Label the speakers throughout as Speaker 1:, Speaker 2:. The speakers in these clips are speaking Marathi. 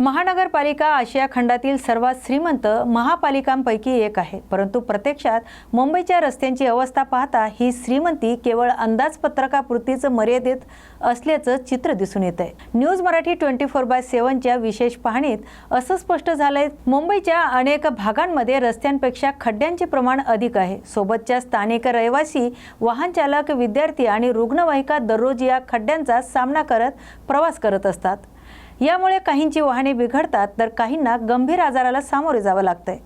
Speaker 1: महानगरपालिका आशिया खंडातील सर्वात श्रीमंत महापालिकांपैकी एक आहे. परंतु प्रत्यक्षात मुंबईच्या रस्त्यांची अवस्था पाहता ही श्रीमंती केवळ अंदाजपत्रकापुरतीच मर्यादित असल्याचं चित्र दिसून येत आहे news Marathi twenty four by सेव्हनच्या विशेष पाहणीत असं स्पष्ट झालंय मुंबईच्या अनेक भागांमध्ये रस्त्यांपेक्षा खड्ड्यांचे प्रमाण अधिक आहे. सोबतच्या स्थानिक रहिवासी वाहन चालक विद्यार्थी आणि रुग्णवाहिका दररोज या खड्ड्यांचा सामना करत प्रवास करत असतात. यामुळे काहींची वाहने बिघडतात तर काहींना गंभीर आजाराला सामोरे जावं लागतंय.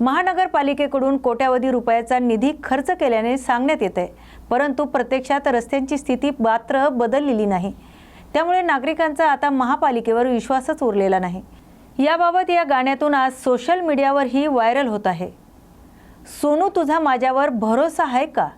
Speaker 1: महानगरपालिकेकडून कोट्यावधी रुपयाचा निधी खर्च केल्याने सांगण्यात येते परंतु प्रत्यक्षात रस्त्यांची स्थिती मात्र बदललेली नाही. त्यामुळे नागरिकांचा आता महापालिकेवर विश्वासच उरलेला नाही. याबाबत या गाण्यातून आज सोशल मीडियावरही व्हायरल होत आहे. सोनू तुझा माझ्यावर भरोसा आहे का?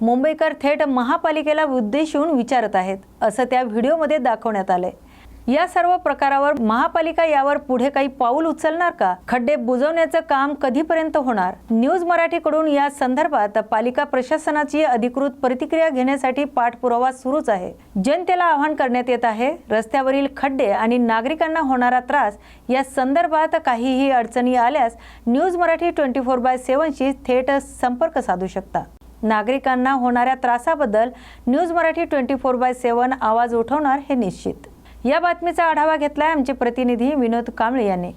Speaker 1: मुंबईकर थेट महापालिकेला उद्देशून विचारत आहेत असं त्या व्हिडिओमध्ये दाखवण्यात आलं आहे या सर्व प्रकारावर महापालिका यावर पुढे काही पाऊल उचलणार का? खड्डे बुजवण्याचं काम कधीपर्यंत होणार? न्यूज मराठीकडून या संदर्भात पालिका प्रशासनाची अधिकृत प्रतिक्रिया घेण्यासाठी पाठपुरावा सुरूच आहे. जनतेला आवाहन करण्यात येत आहे रस्त्यावरील खड्डे आणि नागरिकांना होणारा त्रास या संदर्भात काहीही अडचणी आल्यास news Marathi twenty four by सेव्हनशी थेट संपर्क साधू शकता. नागरिकांना होणाऱ्या त्रासाबद्दल news Marathi twenty four by seven आवाज उठवणार हे निश्चित. या बातमीचा आढावा घेतलाय आमचे प्रतिनिधी विनोद कांबळे यांनी.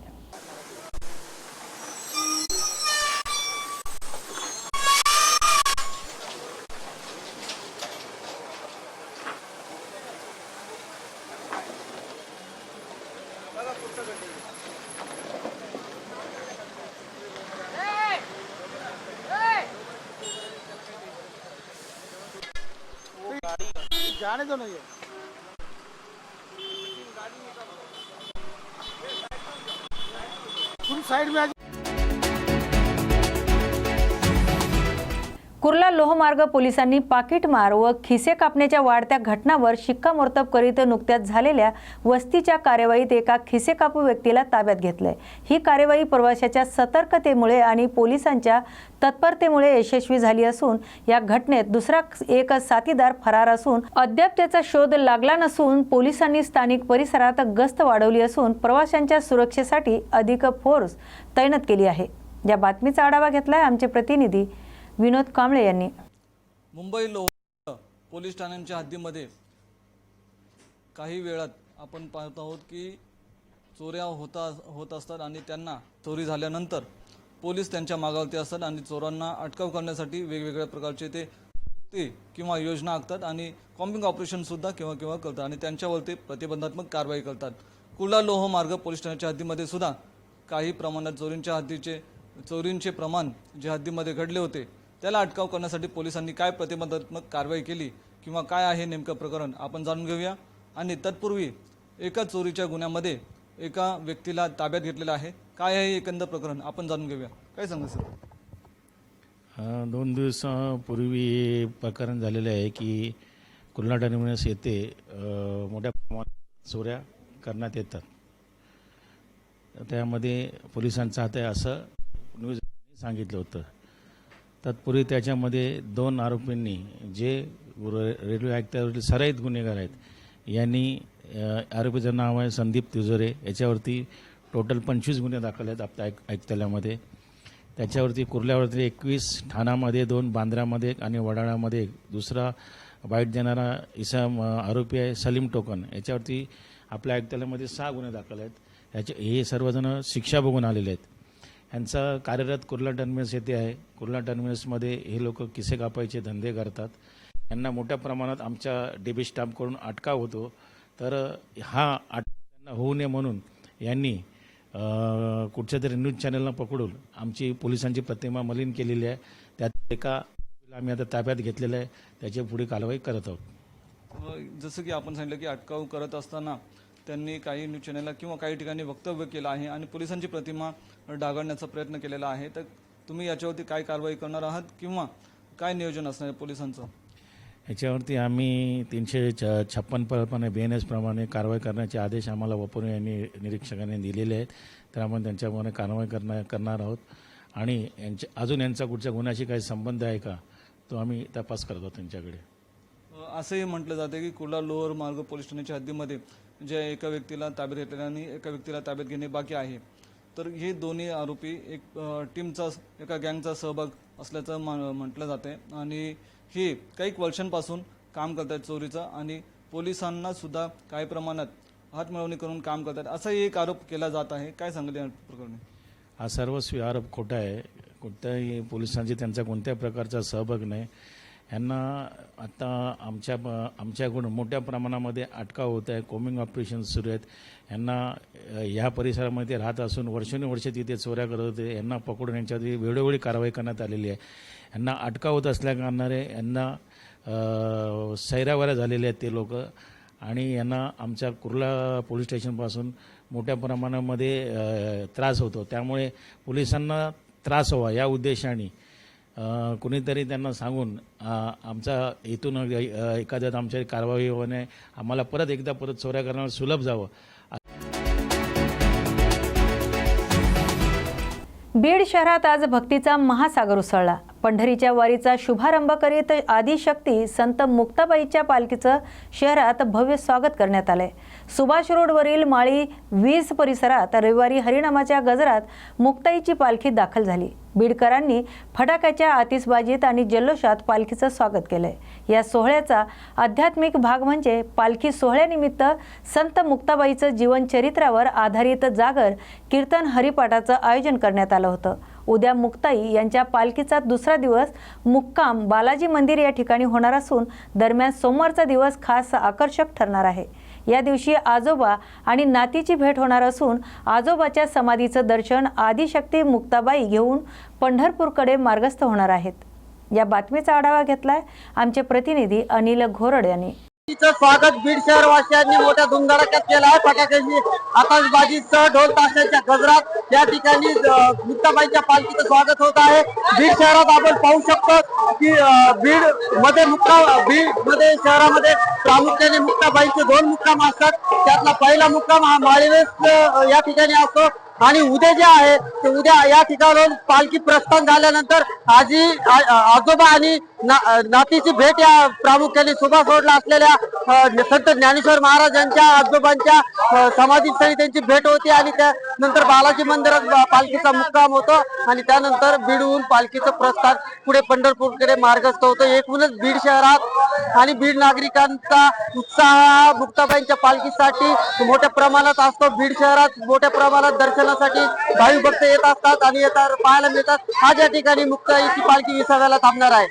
Speaker 1: लोहमार्ग पोलिसांनी पाकिटमार व खिसे कापण्याच्या वाढत्या घटनावर शिक्कामोर्तब करीत नुकत्याच झालेल्या वस्तीच्या कार्यवाहीत एका खिसे कापू व्यक्तीला ताब्यात घेतलंय. ही कार्यवाही प्रवाशाच्या सतर्कतेमुळे आणि पोलिसांच्या तत्परतेमुळे यशस्वी झाली असून या घटनेत दुसरा एक साथीदार फरार असून अद्याप त्याचा शोध लागला नसून पोलिसांनी स्थानिक परिसरात गस्त वाढवली असून प्रवाशांच्या सुरक्षेसाठी अधिक फोर्स तैनात केली आहे. या बातमीचा आढावा घेतलाय आमचे प्रतिनिधी विनोद कांबळे यांनी.
Speaker 2: मुंबई लोह पोलीस ठाण्यांच्या हद्दीमध्ये काही वेळात आपण पाहत आहोत की चोऱ्या होता होत असतात आणि त्यांना चोरी झाल्यानंतर पोलीस त्यांच्या मागावरती असतात आणि चोरांना अटकाव करण्यासाठी वेगवेगळ्या प्रकारचे ते युक्ती किंवा योजना आखतात आणि कॉम्बिंग ऑपरेशनसुद्धा केव्हा केव्हा करतात आणि त्यांच्यावरती प्रतिबंधात्मक कारवाई करतात. कुर्ला लोह मार्ग पोलीस ठाण्याच्या हद्दीमध्ये सुद्धा काही प्रमाणात चोरींच्या हद्दीचे चोरींचे प्रमाण जे हद्दीमध्ये घडले होते त्याला अटकाव करण्यासाठी पोलिसांनी काय प्रतिबंधात्मक कारवाई केली किंवा काय आहे नेमकं प्रकरण आपण जाणून घेऊया. आणि तत्पूर्वी एका चोरीच्या गुन्ह्यामध्ये एका व्यक्तीला ताब्यात घेतलेलं आहे. काय आहे एकंदर प्रकरण आपण जाणून घेऊया. काय सांगा सर?
Speaker 3: दोन दिवसापूर्वी प्रकरण झालेले आहे की कुर्ला टर्मिनस येथे मोठ्या प्रमाणात चोऱ्या करण्यात येतात. त्यामध्ये पोलिसांचा हात आहे असं न्यूज सांगितलं होतं. तत्पूर्वी त्याच्यामध्ये दोन आरोपींनी जे रे- रेल्वे आयुक्तावरील सराईत गुन्हेगार आहेत यांनी आरोपीचं नाव आहे संदीप तिजोरे. याच्यावरती टोटल पंचवीस गुन्हे दाखल आहेत आपल्या ऐक ऐकताल्यामध्ये त्याच्यावरती कुर्ल्यावरती एकवीस ठाण्यामध्ये दोन बांद्रामध्ये एक आणि वडाळ्यामध्ये एक. दुसरा बाईट देणारा इसा आरोपी आहे सलीम टोकन. याच्यावरती आपल्या आयुक्तालयामध्ये सहा गुन्हे दाखल आहेत. याचे हे सर्वजण शिक्षा बघून आलेले आहेत. ह्यांचा कार्यरत कुर्ला टर्मिनस येथे आहे. कुर्ला टर्मिनसमध्ये हे लोक किसे कापायचे धंदे करतात. यांना मोठ्या प्रमाणात आमच्या डेबी स्टाफकडून अटकाव होतो. तर हा अटकाव त्यांना होऊ नये म्हणून यांनी कुठच्या तरी न्यूज चॅनलला पकडून आमची पोलिसांची प्रतिमा मलिन केलेली आहे. त्यात एका आम्ही आता ताब्यात घेतलेलं आहे. त्याची पुढे कारवाई करत आहोत.
Speaker 2: जसं की आपण सांगितलं की अटकाव करत असताना त्यांनी काही न्यूज चॅनलला किंवा काही ठिकाणी वक्तव्य केलं आहे आणि पोलिसांची प्रतिमा डागाळण्याचा प्रयत्न केलेला आहे तर तुम्ही याच्यावरती काय कारवाई करणार आहात किंवा काय नियोजन असणार आहे पोलिसांचं?
Speaker 3: याच्यावरती आम्ही तीनशे छ छप्पन प्रमाणे बी एन एसप्रमाणे कारवाई करण्याचे आदेश आम्हाला वपुरे यांनी निरीक्षकांनी दिलेले आहेत. तर आपण त्यांच्याप्रमाणे कारवाई करणार करणार आहोत. आणि यांच्या अजून यांचा कुठच्या गुन्ह्याशी काही संबंध आहे का तो आम्ही तपास करतो त्यांच्याकडे.
Speaker 2: असंही म्हटलं जाते की कुर्ला लोअर मार्ग पोलीस ठाण्याच्या हद्दीमध्ये जे एका व्यक्तीला ताब्यात घेतलेले आणि एका व्यक्तीला ताब्यात घेणे बाकी आहे. तर हे दोन्ही आरोपी एक टीमचा एका गँगचा सहभाग असल्याचं मा- म्हटलं जाते. आणि हे काही वर्षांपासून काम करत आहेत चोरीचं आणि पोलिसांना सुद्धा काही प्रमाणात हातमिळवणी करून काम करतात. असाही एक आरोप केला जात आहे. काय सांगितलं या प्रकरणी?
Speaker 3: हा सर्वस्वी आरोप खोटा आहे. कोणत्याही पोलिसांची त्यांचा कोणत्या प्रकारचा सहभाग नाही. यांना आता आमच्या आमच्याकडून मोठ्या प्रमाणामध्ये अटकाव होत आहे. कोमिंग ऑपरेशन सुरू आहेत. यांना ह्या परिसरामध्ये राहत असून वर्षानुवर्षे तिथे चोऱ्या करत होते. यांना पकडून यांच्यावरती वेळोवेळी कारवाई करण्यात आलेली आहे. यांना अटकाव होत असल्याकारणाने यांना अ, सैरावऱ्या झालेले आहेत ते लोक. आणि यांना आमच्या कुर्ला पोलीस स्टेशनपासून मोठ्या प्रमाणामध्ये त्रास होतो. त्यामुळे पोलिसांना त्रास व्हावा या उद्देशाने कुणीतरी त्यांना सांगून आमचा इथून एखाद्यात आमच्या कारवाई होणे आम्हाला परत एकदा परत चोऱ्या करण्यावर सुलभ जावं.
Speaker 1: बीड शहरात आज भक्तीचा महासागर उसळला. पंढरीच्या वारीचा शुभारंभ करीत आदिशक्ती संत मुक्ताबाईच्या पालखीचं शहरात भव्य स्वागत करण्यात आलंय. सुभाष रोडवरील माळी वीज परिसरात रविवारी हरिनामाच्या गजरात मुक्ताईची पालखी दाखल झाली. बीडकरांनी फटाक्याच्या आतिषबाजीत आणि जल्लोषात पालखीचं स्वागत केलंय. या सोहळ्याचा आध्यात्मिक भाग म्हणजे पालखी सोहळ्यानिमित्त संत मुक्ताबाईचं जीवनचरित्रावर आधारित जागर कीर्तन हरिपाठाचं आयोजन करण्यात आलं होतं. उद्या मुक्ताई यांच्या पालखीचा दुसरा दिवस मुक्काम बालाजी मंदिर या ठिकाणी होणार असून दरम्यान सोमवारचा दिवस खास आकर्षक ठरणार आहे. या दिवशी आजोबा आणि नातीची भेट होणार असून आजोबाच्या समाधीचं दर्शन आदिशक्ती मुक्ताबाई घेऊन पंढरपूरकडे मार्गस्थ होणार आहेत. या बातमीचा आढावा घेतलाय आमचे प्रतिनिधी अनिल घोरड यांनी.
Speaker 4: तिचं स्वागत बीड शहरवासियांनी मोठ्या धुमधडाक्यात केलं आहे. फटाक्यांची आकाशबाजीसह ढोल ताशाच्या गजरात या ठिकाणी अं, मुक्ताबाईच्या पालखीचं स्वागत होत आहे. बीड शहरात आपण पाहू शकतो की बीडमध्ये मुक्ता बीडमध्ये शहरामध्ये प्रामुख्याने मुक्ताबाईंचे दोन मुक्काम असतात. त्यातला पहिला मुक्काम हा माळीवेस या ठिकाणी असतो. आणि उद्या जे आहे ते उद्या या ठिकाणाहून पालखी प्रस्थान झाल्यानंतर आजी आजोबा आणि ना- नातीची भेट या प्रामुख्याने सुभाष रोडला असलेल्या संत ज्ञानेश्वर महाराज यांच्या आजोबांच्या समाधीस्थळी त्यांची भेट होती आणि त्यानंतर बालाजी मंदिरात पालखीचा मुक्काम होतो आणि त्यानंतर बीडहून पालखीचं प्रस्थान पुढे पंढरपूरकडे मार्गस्थ होतं. एकूणच बीड शहरात आणि बीड नागरिकांचा उत्साह हा मुक्ताबाईंच्या पालखीसाठी मोठ्या प्रमाणात असतो. बीड शहरात मोठ्या प्रमाणात दर्शनासाठी भाविक भक्त येत असतात आणि येतात पाहायला मिळतात. आज या ठिकाणी मुक्ताईची पालखी विसाव्याला थांबणार आहे.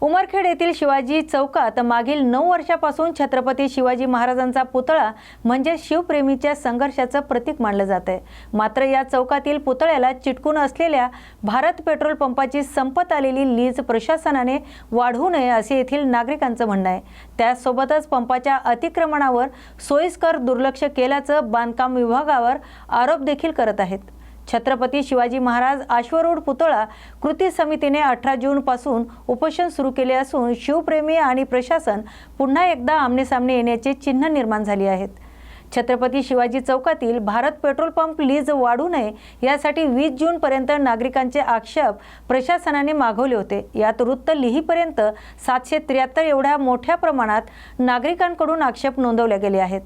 Speaker 1: उमरखेड येथील शिवाजी चौकात मागील नऊ वर्षापासून छत्रपती शिवाजी महाराजांचा पुतळा म्हणजे शिवप्रेमीच्या संघर्षाचं प्रतीक मानलं जात आहे मात्र या चौकातील पुतळ्याला चिटकून असलेल्या भारत पेट्रोल पंपाची संपत आलेली लीज प्रशासनाने वाढवू नये असे येथील नागरिकांचं म्हणणं आहे. त्यासोबतच पंपाच्या अतिक्रमणावर सोयीस्कर दुर्लक्ष केल्याचं बांधकाम विभागावर आरोप देखील करत आहेत. छत्रपती शिवाजी महाराज आश्वरोड पुतळा कृती समितीने अठरा जूनपासून उपोषण सुरू केले असून शिवप्रेमी आणि प्रशासन पुन्हा एकदा आमनेसामने येण्याचे चिन्ह निर्माण झाले आहेत. छत्रपती शिवाजी चौकातील भारत पेट्रोल पंप लीज वाढू नये यासाठी वीस जूनपर्यंत नागरिकांचे आक्षेप प्रशासनाने मागवले होते. यात वृत्त लिहीपर्यंत सातशे त्र्याहत्तर एवढ्या मोठ्या प्रमाणात नागरिकांकडून आक्षेप नोंदवले गेले आहेत.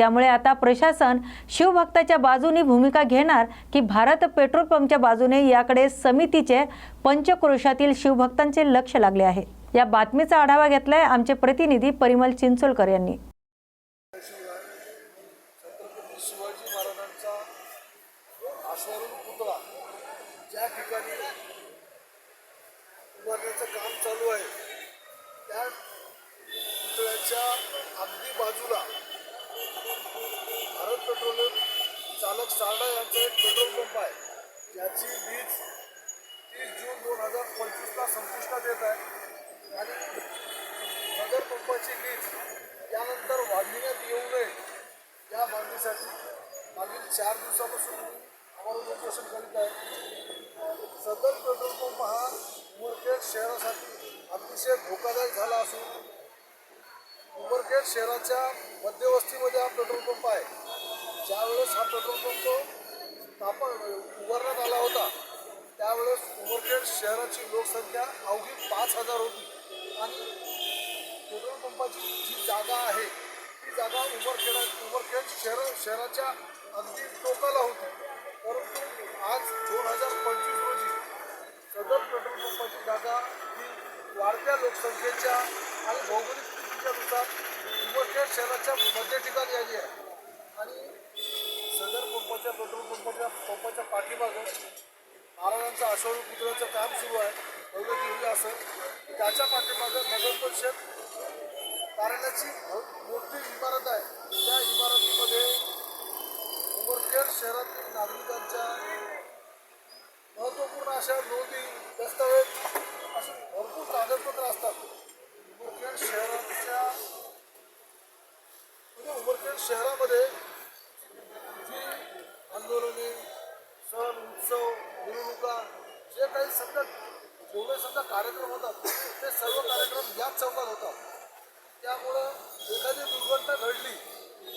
Speaker 1: त्यामुळे आता प्रशासन शिवभक्ताच्या बाजूने भूमिका घेणार की भारत पेट्रोल पंपच्या बाजूने याकडे समितीचे पंचक्रोशातील शिवभक्तांचे लक्ष लागले आहे. या बातमीचा आढावा घेतलाय आमचे प्रतिनिधी परिमल चिंचोलकर यांनी.
Speaker 5: ज्या ठिकाणी उभारण्याचं काम चालू आहे त्या पुतळ्याच्या पेट्रोलियम चालक सारडा यांचा एक पेट्रोल पंप आहे. ज्याची लीज तीस जून दोन हजार पंचवीसला संपुष्टात येत आहे. आणि सदर पंपाची लीज त्यानंतर वाढविण्यात येऊ नये. या मागणीसाठी मागील चार दिवसापासून आम्हाला उपोषण करीत आहे. सदर पेट्रोल पंप हा उमरखेड शहरासाठी अतिशय धोकादायक झाला असून उमरखेड शहराच्या मध्यवस्तीमध्ये हा पेट्रोल पंप आहे. ज्यावेळेस हा पेट्रोल पंप स्थापन उभारण्यात आला होता त्यावेळेस उमरखेड शहराची लोकसंख्या अवघी पाच हजार होती. आणि पेट्रोल पंपाची जी जागा आहे ती जागा उमरखेड उमरखेड शहर शहराच्या अगदी टोकाला होती. परंतु आज दोन हजार पंचवीस रोजी सदर पेट्रोल पंपाची जागा ही वाढत्या लोकसंख्येच्या आणि भौगोलिक स्थितीच्यानुसार उमरखेड शहराच्या मध्य ठिकाणी आली आहे. आणि पंपाच्या पेट्रोल पंपाच्या पंपाच्या पाठीमागं महाराजांचं अश्वरूप पुतळ्याचं काम सुरू आहे. भव्य दिव्य असं. त्याच्या पाठीमागं नगर परिषद कार्यालयाची मोठी इमारत आहे. त्या इमारतीमध्ये उमरखेड शहरातील नागरिकांच्या महत्त्वपूर्ण अशा नोंदी दस्तावेज असे भरपूर कागदपत्र असतात. उमरखेड शहराच्या म्हणजे उमरखेड शहरामध्ये जी आंदोलने सण उत्सव मिरवणुका जे काही समजा जेवढे समजा कार्यक्रम होतात ते सर्व कार्यक्रम याच चौकात होतात. त्यामुळं एखादी दुर्घटना घडली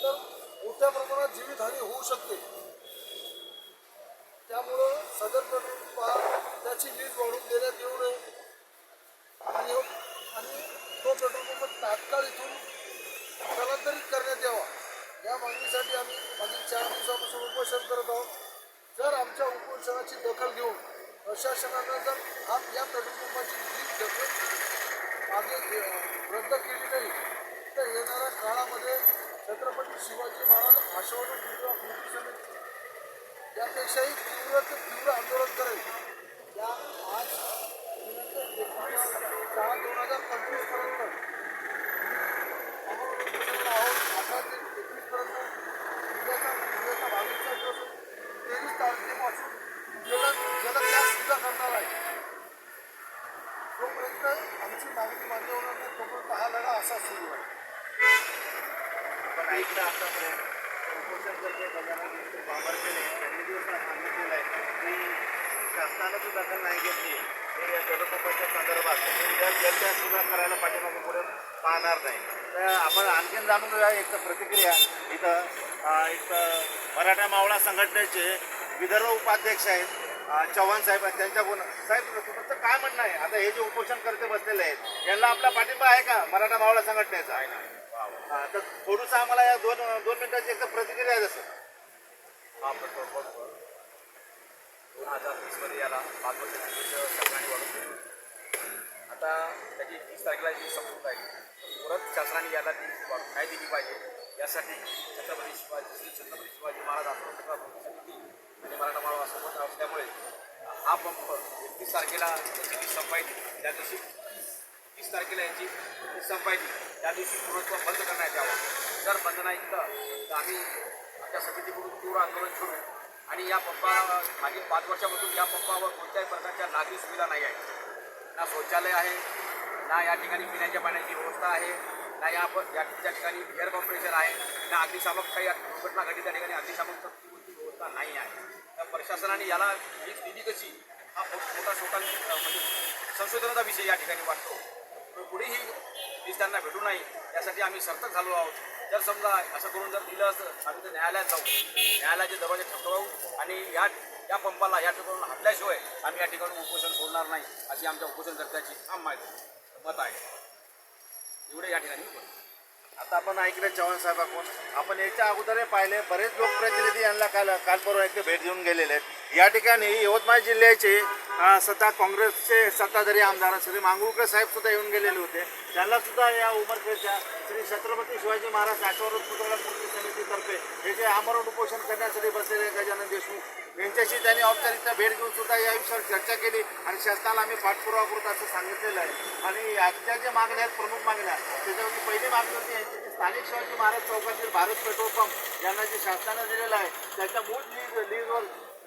Speaker 5: तर मोठ्या प्रमाणात जीवितहानी होऊ शकते. त्यामुळं सदर पेट्रोल त्याची वीज वाढवून देण्यात येऊ नये. आणि आणि तो पेट्रोल पंप तात्काळ इथून स्थलांतरित करण्यात यावा. या मागणीसाठी आम्ही मागील चार दिवसापासून उपोषण करत आहोत. जर आमच्या उपोषणाची दखल घेऊन प्रशासनानं जर हा या पेट्रोल जी दखल मागे रद्द केली नाही तर येणाऱ्या काळामध्ये छत्रपती शिवाजी महाराज आशवरून विद्रोह कृती समिती त्यापेक्षाही तीव्र ते तीव्र आंदोलन करेल. या आज दिनांक सहा दोन हजार पंचवीसपर्यंत आहोत अठरा ते एकवीस पर्यंत उद्याचा उद्याचा बावीसचा दिवस तेवीस तारखेपासून जल जल गॅस सुद्धा करणार आहे तोपर्यंत आमची मागणी मान्य होणार नाही तोपर्यंत हा लढा असा सुरू आहे
Speaker 6: पण ऐकलं आतापर्यंत उपोषण करते गजानन बाबरकेने त्यांनी दिवस सांगितलेलं आहे की शासनानं जी दखल नाही घेतली हे या पेट्रोलपंपाच्या संदर्भात तर त्या जलच्या सुद्धा करायला पाठीमागे पुढे पाहणार नाही. तर आपण आणखीन जाणून घेऊया एक तर प्रतिक्रिया. इथं अं, एक तर मराठा मावळा संघटनेचे विदर्भ उपाध्यक्ष आहेत चव्हाण साहेब आहेत त्यांच्या गुण साहेब तुमचं काय म्हणणं आहे? आता हे जे उपोषण करते बसलेले आहेत यांना आपला पाठिंबा आहे का मराठा मावळा संघटनेचा? आहे ना. तर थोडंसं आम्हाला या दोन दोन मिनिटाची एक प्रतिक्रिया आहे जसं
Speaker 7: हा पेट्रोल पंप दोन हजार वीसमध्ये याला पाच वर्षाची सरकारने आता त्याची तीस तारखेला जी संपूर्ण आहे परत शासनाने याला ती काय दिली पाहिजे. यासाठी छत्रपती शिवाजी श्री छत्रपती शिवाजी महाराज आश्रम समिती आणि मराठा माळवा सोबत असल्यामुळे हा पंप एकतीस तारखेला याची ती संपायची. त्या दिवशी तीस तारखेला याची वीज संपायची. त्या दिवशी पूर्णत्व बंद करण्यात यावं. जर बंद नाही केलं तर आम्ही आमच्या समितीकडून तीव्र आंदोलन करू आणि या पंपा मागील पाच वर्षापासून या पंपावर कोणत्याही प्रकारच्या नागरी सुविधा नाही आहे ना शौचालय आहे ना या ठिकाणी पिण्याच्या पाण्याची व्यवस्था आहे ना या या त्या ठिकाणी एअर कॉम्प्रेशर आहे ना अग्निशामक काही दुर्घटना घडली त्या ठिकाणी अग्निशामक व्यवस्था नाही आहे. तर प्रशासनाने याला वीज दिली कशी हा खूप मोठा छोटा म्हणजे संशोधनाचा विषय या ठिकाणी वाटतो. तर पुढेही वीज त्यांना भेटू नये यासाठी आम्ही सतर्क झालो आहोत. जर समजा असं करून जर दिलं असतं आम्ही तर न्यायालयात जाऊ. न्यायालयाचे दरवाजे ठणठणावू आणि या या पंपाला या ठिकाणून हटल्याशिवाय आम्ही या ठिकाणी उपोषण सोडणार नाही अशी आमच्या उपोषणकर्त्याची ठाम माहिती मत आहे. एवढे या ठिकाणी
Speaker 6: आता आपण ऐकलं चव्हाण साहेबाकडून. आपण याच्या अगोदर पाहिले बरेच लोकप्रतिनिधी यांना काल काल परवा एकदा भेट देऊन गेलेले आहेत. या ठिकाणी यवतमाळ जिल्ह्याचे सत्ता काँग्रेसचे सत्ताधारी आमदार श्री मांगुळकर साहेब सुद्धा येऊन गेलेले होते. त्यांना सुद्धा या उमरखेडच्या श्री छत्रपती शिवाजी महाराज आठवरून पुतळा कृती समितीतर्फे हे जे आमरण उपोषण करण्यासाठी बसलेले गजानन देशमुख यांच्याशी त्यांनी औपचारिकता भेट घेऊन सुद्धा या विषयावर चर्चा केली आणि शासनाला आम्ही पाठपुरावा करतो असं सांगितलेलं आहे. आणि आजच्या ज्या मागण्या आहेत प्रमुख मागण्या त्याच्यामध्ये पहिली मागणी होती यांची की स्थानिक शिवाजी महाराज चौकातील भारत पेट्रोल पंप यांना जे शासनानं दिलेलं आहे त्याच्या मूळ लीज लीजवर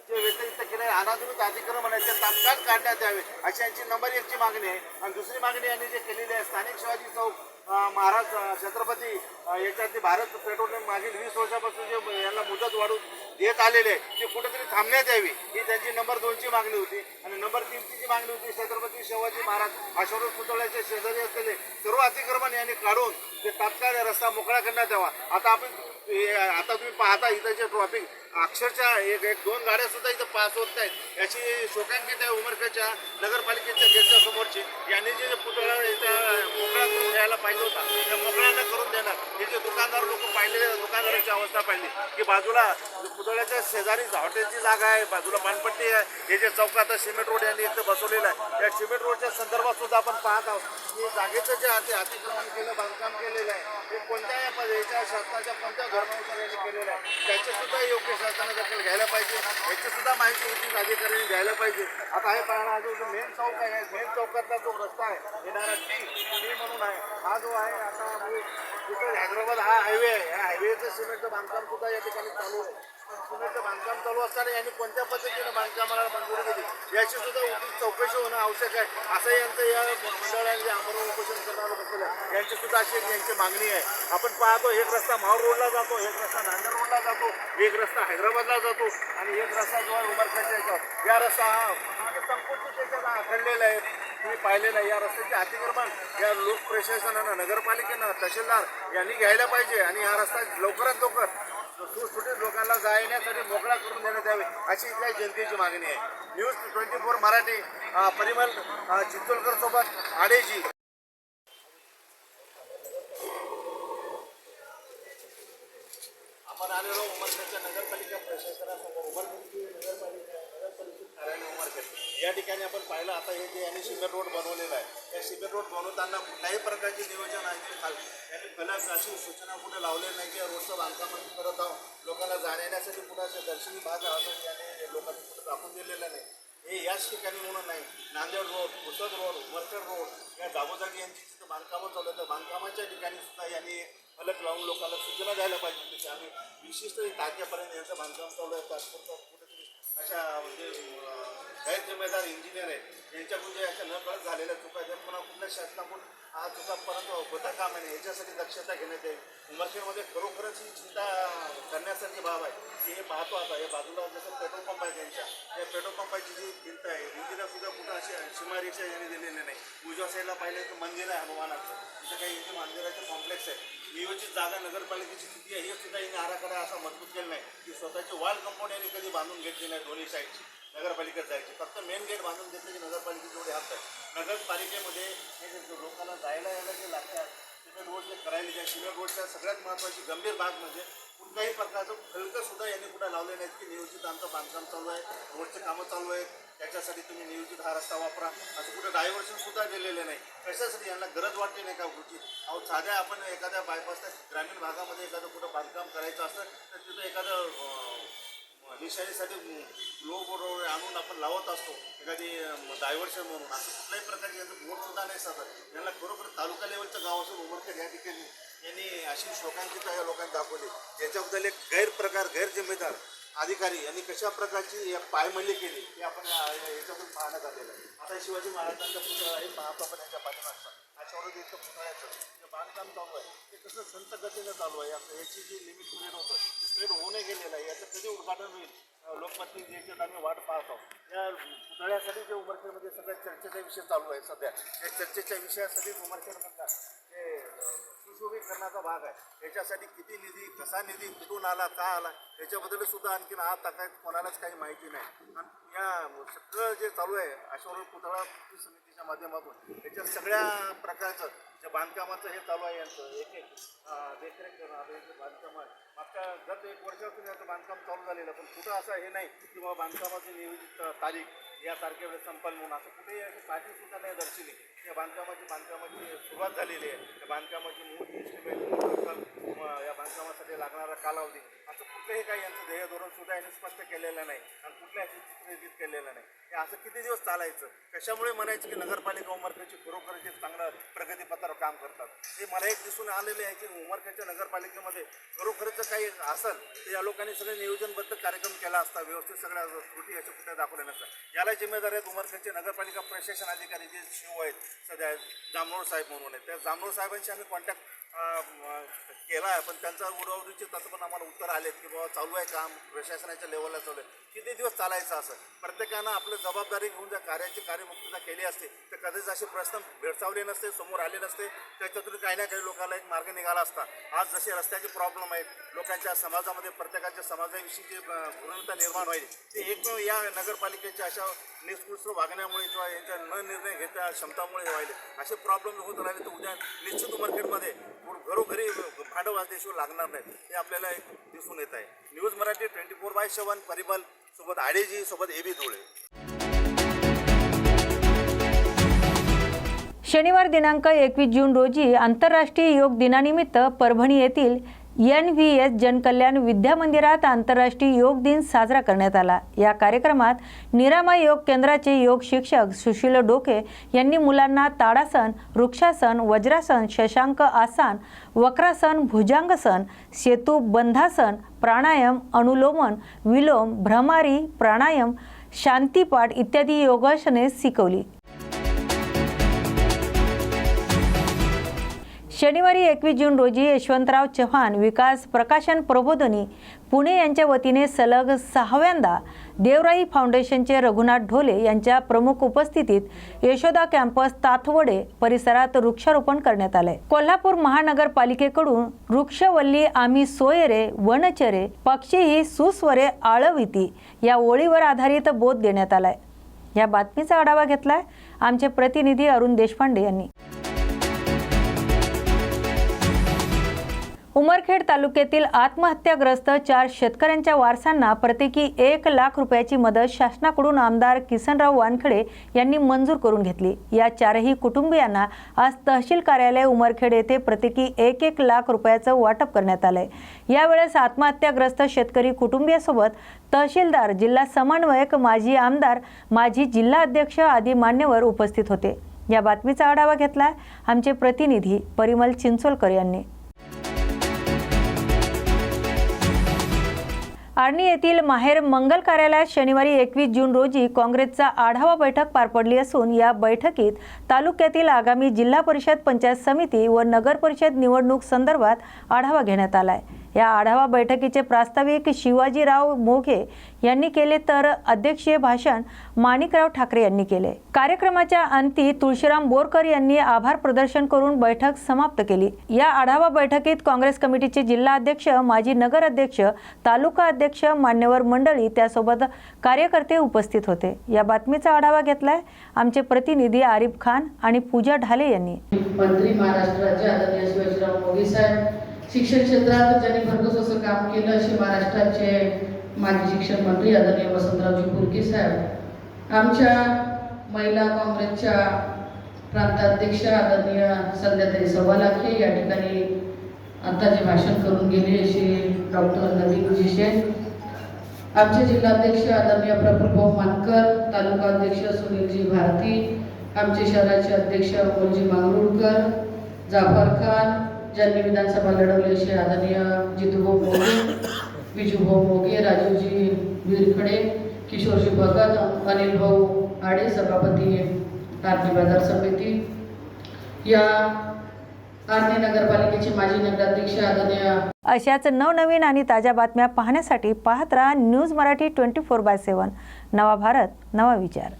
Speaker 6: जे व्यतिरिक्त केलेले अनाधिकृत अतिक्रमण आहे ते तात्काळ काढण्यात यावे अशी यांची नंबर एकची मागणी आहे. आणि दुसरी मागणी यांनी जे केलेली आहे स्थानिक शिवाजी चौक महाराज छत्रपती अं, याच्यातली भारत पेट्रोलियम मागील वीस वर्षापासून जे यांना मुदत वाढून देत आलेले आहे ते कुठेतरी थांबण्यात यावी ही त्यांची नंबर दोनची मागणी होती. आणि नंबर तीनची जी मागणी होती छत्रपती शिवाजी महाराज अशोक पुतळ्याच्या शेजारी असलेले सर्व अतिक्रमण यांनी काढून ते तात्काळ रस्ता मोकळा करण्यात यावा. आता आपण आता तुम्ही पाहता इथं जे ट्रॉफिक अक्षरशः एक एक दोन गाड्या सुद्धा इथं पास होत नाहीत. याची शोकांकित आहे उमरखेडच्या नगरपालिकेच्या गेटच्या समोरची. यांनी जे पुतळा इथं मोकळा करून द्यायला पाहिजे होता त्या मोकळ्यानं करून देणार. हे जे दुकानदार लोक पाहिले दुकानदाराची अवस्था पाहिली की बाजूला पुतळ्याच्या शेजारी हॉटेलची जागा आहे बाजूला पानपट्टी आहे. हे जे चौकात सिमेंट रोड यांनी इथं बसवलेलं आहे. त्या सिमेंट रोडच्या संदर्भात सुद्धा आपण पाहत आहोत. की जागेचं जे अति अतिक्रमण केलं बांधकाम केलेलं आहे हे कोणत्या याच्या शासनाच्या कोणत्या धर्मानुसार यांनी केलेलं आहे त्याचे सुद्धा योग्य प्रशासनाने दखल घ्यायला पाहिजे याची सुद्धा माहिती उचित अधिकाऱ्यांनी घ्यायला पाहिजे. आता हे पाहणार जो मेन चौक आहे मेन चौकातला जो रस्ता आहे येणारा टी टी म्हणून आहे हा जो आहे आता म्हणजे तिथं हैदराबाद हा हायवे आहे. या हायवेचं सिमेंटचं बांधकाम सुद्धा या ठिकाणी चालू आहे. सिमेंटचं बांधकाम चालू असताना यांनी कोणत्या पद्धतीने बांधकामाला मंजुरी दिली? याची सुद्धा चौकशी होणं आवश्यक आहे. असं यांचं या मंडळाने जे आमरण उपोषण करणार बसलेलं यांची सुद्धा अशी एक यांची मागणी आहे. आपण पाहतो एक रस्ता माहूर रोडला जातो एक रस्ता नांदेड रोडला जातो एक रस्ता हैदराबादला जातो आणि एक रस्ता जो आहे उमरखेडच्या याच्यावर. या रस्ता हा संपूर्ण त्याच्यात आखडलेला आहे. तुम्ही पाहिलेलं आहे या रस्त्याचे अतिक्रमण या लोक प्रशासनानं नगरपालिकेनं तहसीलदार यांनी घ्यायला पाहिजे आणि हा रस्ता लवकरात लवकर सुटसुटीत लोकांना जाण्यासाठी मोकळा करून देण्यात यावे अशी इथल्या जनतेची मागणी आहे. News twenty four Marathi Parimal Chittolkar सोबत आडेजी. आपण आलेलो उमरखेडच्या नगरपालिका प्रशासनासमोर. उमरखेडची नगरपालिका या ठिकाणी आपण पाहिलं आता हे जे यांनी सिमेंट रोड बनवलेला आहे त्या सिमेंट रोड बनवताना कुठल्याही प्रकारचे नियोजन आहे खाली त्यांनी फलक अशी सूचना कुठे लावलेली नाही की या रोडचं बांधकाम करत आहोत. लोकांना जाण्यासाठी कुठं असे दर्शनी भाग अजून याने लोकांनी कुठं दाखवून दिलेला नाही. हे याच ठिकाणी म्हणून नाही. Nanded road Pusad road Varkar road या जागोजागी यांची तिथं बांधकामं चालू आहेत बांधकामाच्या ठिकाणी सुद्धा यांनी फलक लावून लोकांना सूचना द्यायला पाहिजे की आम्ही विशिष्ट तारखेपर्यंत यांचं बांधकाम चालू आहे. तात्पुरतं कुठेतरी अशा म्हणजे गैरजिम्मेदार इंजिनियर आहेत यांच्याकडून जे अशा न कळत झालेल्या चुका आहेत त्या पुन्हा कुठल्या शासनाकडून हा चुका परत होता कामा नये याच्यासाठी दक्षता घेण्यात येईल उमरखेडमध्ये खरोखरच ही चिंता करण्यासारखी बाब आहे की हे पाहतो आता. हे बाजूला जसं पेट्रोल पंप आहे त्यांच्या या पेट्रोल पंपाची जी भिंत आहे भिंतीला सुद्धा कुठं अशी सीमारेषा यांनी दिलेली नाही. उजव्या साईडला पाहिलं तर मंदिर आहे हनुमानाचं. तिथं काही इथे मंदिराचे कॉम्प्लेक्स आहे. नियोजित जागा नगरपालिकेची किती आहे हे सुद्धा यांनी आराखडा असा मजबूत केला नाही की स्वतःची वॉल कंपाऊंड यांनी कधी बांधून घेतली नाही दोन्ही साईडची नगरपालिकेत जायची. फक्त मेन गेट बांधून घेतले की नगरपालिकेचे एवढे हात आहे नगरपालिकेमध्ये हे लोकांना जायला यायला जे लागतात सिमेंट रोड जे करायला जे सिमेंट रोडच्या सगळ्यात महत्त्वाची गंभीर भाग म्हणजे कुठल्याही प्रकारचं फलकं सुद्धा यांनी कुठं लावले नाहीत की नियोजित आमचं बांधकाम चालू आहे रोडचे कामं चालू आहेत त्याच्यासाठी तुम्ही नियोजित हा रस्ता वापरा. असं कुठं डायव्हर्शन सुद्धा दिलेले नाही. कशासाठी यांना गरज वाटली नाही का गोष्टी अहो साध्या आपण एखाद्या बायपासच्या ग्रामीण भागामध्ये एखादं कुठं बांधकाम करायचं असतं तर तिथं एखादं निशाणीसाठी लो बरोबर आणून आपण लावत असतो. एखादी डायव्हर्शन म्हणून. असं कुठल्याही प्रकारचे यांचं बोर्ड सुद्धा नाही सांगत यांना खरोखर तालुका लेवलचं गाव असून उमरखेड या ठिकाणी यांनी अशी शोकांकित या लोकांनी दाखवली. ज्याच्याबद्दल एक गैरप्रकार गैरजिम्मेदार अधिकारी यांनी कशा प्रकारची या पायमल्ली केली हे आपण याच्यातून पाहण्यात आलेलं आहे. आता शिवाजी महाराजांचा पुतळा आहे महात्मा आपण यांच्या पाठीमागचा. अशावर इथं पुतळ्याचं जे बांधकाम चालू आहे. ते कसं संत गतीनं चालू आहे? याची जी लिमिट पिरियड होतं ते पिरियड नाही गेलेलं आहे. याचं कधी अं, याच्यात आम्ही वाट पाहतो या पुतळ्यासाठी जे उमरखेडमध्ये सगळ्या चर्चेचा विषय चालू आहे सध्या. या चर्चेच्या विषयासाठी उमरखेडमधला जे सुशोभीकरणाचा भाग आहे याच्यासाठी किती निधी कसा निधी कुठून आला का आला याच्याबद्दल सुद्धा आणखीन आज टाकायत कोणालाच काही माहिती नाही. आणि या सगळं जे चालू आहे अशावर पुतळा समितीच्या माध्यमातून याच्या सगळ्या प्रकारचं त्या बांधकामाचं हे चालू आहे यांचं एक एक देखरेख करणं आता हे जे बांधकाम आहे मागच्या गत एक वर्षापासून याचं बांधकाम चालू झालेलं पण कुठं असं हे नाही की बाबा बांधकामाची नियोजित तारीख या तारखेवर संपल म्हणून असं कुठेही अशी सुद्धा नाही दर्शवली. या बांधकामाची बांधकामाची सुरुवात झालेली आहे. त्या बांधकामाची मूळ इन्स्ट्रुमेंट या बांधकामासाठी लागणारा कालावधी असं कुठलंही काही यांचं ध्येय धोरण सुद्धा यांनी स्पष्ट केलेलं नाही आणि कुठल्याही चित्रित केलेलं नाही. हे असं किती दिवस चालायचं? कशामुळे म्हणायचं की नगरपालिका उमरखेडची खरोखर जे चांगलं प्रगतीपत्रावर काम करतात हे मला एक दिसून आलेले आहे की उमरखेडच्या नगरपालिकेमध्ये खरोखरच काही असेल तर या लोकांनी सगळे नियोजनबद्ध कार्यक्रम केला असता व्यवस्थित सगळ्या त्रुटी याच्या कुठे दाखवल्या नसतात. याला जिम्मेदार आहेत उमरखेडचे नगरपालिका प्रशासन अधिकारी जे शिव आहेत सध्या जामनोड साहेब म्हणून आहेत. त्या जामनोड साहेबांशी आम्ही कॉन्टॅक्ट केला आहे. पण त्यांचा उडवडीचे तसं पण आम्हाला उत्तर आलेत की बाबा चालू आहे काम प्रशासनाच्या लेवलला चालू आहे. किती दिवस चालायचं असं? प्रत्येकानं आपलं जबाबदारी घेऊन जर कार्याची कार्यमुक्तता केली असते तर कधीच असे प्रश्न भेडसावले नसते समोर आले नसते. त्याच्यातून काही ना काही लोकांना एक मार्ग निघाला असता. आज जसे रस्त्याचे प्रॉब्लेम आहेत लोकांच्या समाजामध्ये प्रत्येकाच्या समाजाविषयी जे पूर्णता निर्माण होईल ते एकमेव या नगरपालिकेच्या अशा निष्कृष्ट वागण्यामुळे किंवा यांच्या न निर्णय घेता क्षमतामुळे व्हायले. असे प्रॉब्लेम होत राहिले तर उद्या निश्चित मार्केटमध्ये घरोघरी भांडं वाजल्याशिवाय लागणार नाही. हे आपल्याला एक दिसून येत आहे. News Marathi twenty four by seven Parimal सोबत आडेजी सोबत एबी धुळे.
Speaker 1: शनिवार दिनांक एकवीस जून रोजी आंतरराष्ट्रीय योग दिनानिमित्त परभणी येथील एन व्ही एस जनकल्याण विद्या मंदिरात आंतरराष्ट्रीय योग दिन साजरा करण्यात आला. या कार्यक्रमात निरामय योग केंद्राचे योग शिक्षक सुशील डोके यांनी मुलांना ताडासन वृक्षासन वज्रासन शशांक आसन वक्रासन भुजांगसन सेतू बंधासन प्राणायाम अनुलोमन विलोम भ्रमारी प्राणायाम शांतीपाठ इत्यादी योगासने शिकवली. शनिवारी एकवीस जून रोजी यशवंतराव चव्हाण विकास प्रकाशन प्रबोधनी पुणे यांच्या वतीने सलग सहाव्यांदा देवराई फाउंडेशनचे रघुनाथ ढोले यांच्या प्रमुख उपस्थितीत यशोदा कॅम्पस ताथवडे परिसरात वृक्षारोपण करण्यात आले. कोल्हापूर महानगरपालिकेकडून वृक्षवल्ली आम्ही सोयरे वनचरे पक्षी ही सुस्वरे आळविती या ओळीवर आधारित बोध देण्यात आलाय. या बातमीचा आढावा घेतलाय आमचे प्रतिनिधी अरुण देशपांडे यांनी. उमरखेड तालुक्यातील आत्महत्याग्रस्त चार शेतकऱ्यांच्या वारसांना प्रत्येकी एक लाख रुपयाची मदत शासनाकडून आमदार किसनराव वानखडे यांनी मंजूर करून घेतली. या चारही कुटुंबियांना आज तहसील कार्यालय उमरखेड येथे प्रत्येकी एक एक लाख रुपयाचं वाटप करण्यात आलंय. यावेळेस आत्महत्याग्रस्त शेतकरी कुटुंबियासोबत तहसीलदार जिल्हा समन्वयक माजी आमदार माजी जिल्हा अध्यक्ष आदी मान्यवर उपस्थित होते. या बातमीचा आढावा घेतला आमचे प्रतिनिधी परिमल चिंचोलकर यांनी. आर्णी येथील माहेर मंगल कार्यालयात शनिवारी एकवीस जून रोजी काँग्रेसचा आढावा बैठक पार पडली असून या बैठकीत तालुक्यातील आगामी जिल्हा परिषद पंचायत समिती व नगर परिषद निवडणूक संदर्भात आढावा घेण्यात आला आहे या आढावा बैठकीचे प्रास्ताविक शिवाजीराव मोघे यांनी केले तर अध्यक्षीय भाषण माणिकराव ठाकरे यांनी केले. कार्यक्रमाच्या अंती तुळशीराम बोरकर यांनी आभार प्रदर्शन करून बैठक समाप्त केली. या आढावा बैठकीत काँग्रेस कमिटीचे जिल्हा अध्यक्ष माजी नगर अध्यक्ष तालुका अध्यक्ष मान्यवर मंडळी त्यासोबत कार्यकर्ते उपस्थित होते. या बातमीचा आढावा घेतलाय आमचे प्रतिनिधी आरिफ खान आणि पूजा ढाले यांनी.
Speaker 8: मंत्री महाराष्ट्राचे आदरणीय शिवाजीराव मोदी साहेब शिक्षण क्षेत्रात ज्यांनी भरघोस असं काम केलं असे महाराष्ट्राचे माजी शिक्षण मंत्री आदरणीय वसंतरावजी फुरके साहेब. आमच्या महिला काँग्रेसच्या प्रांताध्यक्ष आदरणीय संध्याताई सव्वालाखे या ठिकाणी आता जे भाषण करून गेले असे डॉक्टर नवीन जिशेन आमचे जिल्हाध्यक्ष आदरणीय प्रफुल्लभाऊ मानकर तालुका अध्यक्ष सुनीलजी भारती आमचे शहराचे अध्यक्ष अमोलजी मांगरुळकर जाफर खान ज्यांनी विधानसभा लढवली असे आदरणीय जितूभाऊ मोगे विजूभाऊ मोगे राजूजी विरखडे किशोरजी भगत अनिल भाऊ आडे सभापती आरती बाजार समिती. या आरती नगरपालिकेचे माजी नगराध्यक्ष आदरणीय
Speaker 1: अशाच नवनवीन आणि ताज्या बातम्या पाहण्यासाठी पाहत राहा news Marathi twenty four by seven. नवा भारत नवा विचार.